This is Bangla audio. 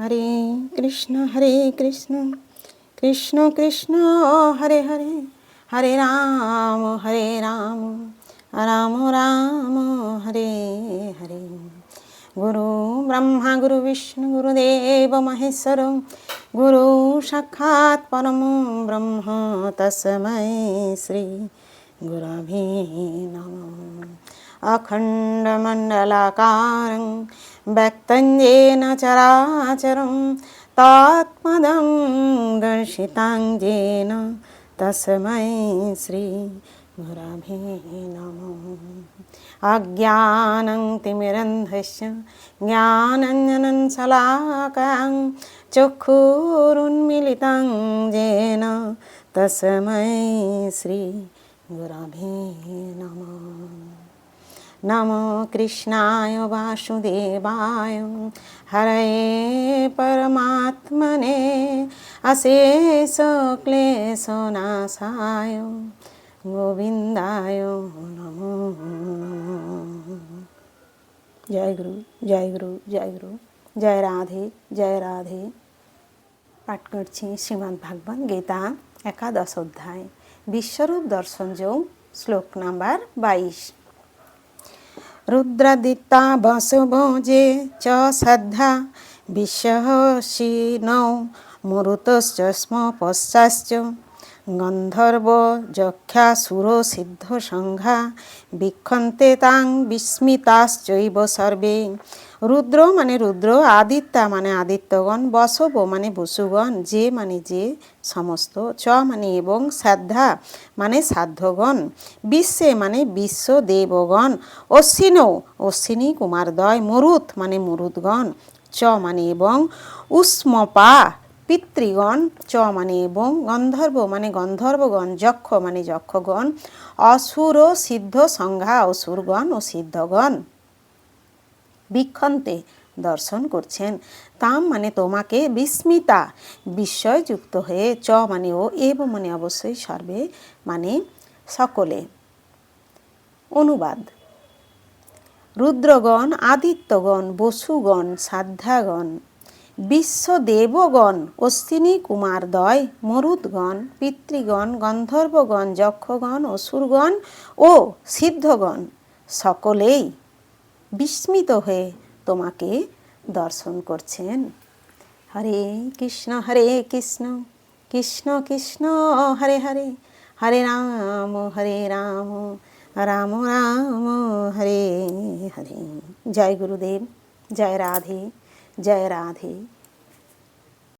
हरे कृष्ण हरे कृष्ण। कृष्ण कृष्ण हरे हरे। हरे राम हरे राम। राम राम हरे हरे। गुरु ब्रह्म गुरुविष्णु गुरुदेव महेश्वर। गुरु साक्षात् परम ब्रह्म तस्मै श्री गुरुभिमः अखण्डमण्डलाकारं व्यक्तं येन चराचरं तात्मदं दर्शितां येन तस्मै श्री गुरवे नमः अज्ञानं तिमिरन्धस्य ज्ञानञ्जनं शलाकां चक्षुरुन्मिलितं येन तस्मै श्री गुरवे নমো কৃষ্ণায় বাসুদেবায় হরে পরমাত্মনে অশেষ ক্লেশনাশায় গোবিন্দায় নমো জয় গুরু জয় গুরু জয় গুরু জয় রাধে জয় রাধে পাঠ করছি শ্রীমদ্ ভাগবত গীতা একাদশোধ্যায় বিশ্বরূপ দর্শন যোগ, শ্লোক নাম্বার বাইশ। রুদ্রাদিত্তা বসুভোজে চ শ্রদ্ধা বিশ্বসীনৌ মরুতশ্চ স্ম পশ্চাশ্চ গন্ধর্ব যক্ষা সুর সিদ্ধ সংঘা বিক্ষন্তে তাং বিস্মিতাশ্চৈব সর্বে। রুদ্র মানে রুদ্র, আদিত্যা মানে আদিত্যগণ, বসব মানে বসুগণ, যে মানে যে সমস্ত, চ মানে এবং শ্রদ্ধা মানে সাধ্যগণ বিশ্বে মানে বিশ্ব দেবগণ অশ্বিনৌ অশ্বিনী কুমারদয় মরুত মানে মরুদগণ চ মানে এবং উষ্মপা পিতৃগণ, চ মানে এবং গন্ধর্ব মানে গন্ধর্বগণ, যক্ষ মানে যক্ষগণ, অসুর ও সিদ্ধ সংজ্ঞা অসুরগণ ও সিদ্ধগণ। বিক্ষন্তে দর্শন করছেন। তাম মানে তোমাকে বিস্মিতা, বিস্ময়যুক্ত হয়ে, চ মানে ও এব মানে অবশ্যই সর্বে মানে সকলে। অনুবাদ। রুদ্রগণ, আদিত্যগণ, বসুগণ, সাধ্যাগণ। বিশ্বদেবগণ অশ্বিনী কুমারদয় মরুদগণ, পিতৃগণ, গন্ধর্বগণ, যক্ষগণ, অসুরগণ ও সিদ্ধগণ সকলেই বিস্মিত হয়ে তোমাকে দর্শন করছেন। হরে কৃষ্ণ হরে কৃষ্ণ কৃষ্ণ কৃষ্ণ, হরে হরে হরে রাম হরে রাম রাম রাম, হরে হরে। জয় গুরুদেব, জয় রাধে। জয় রাধে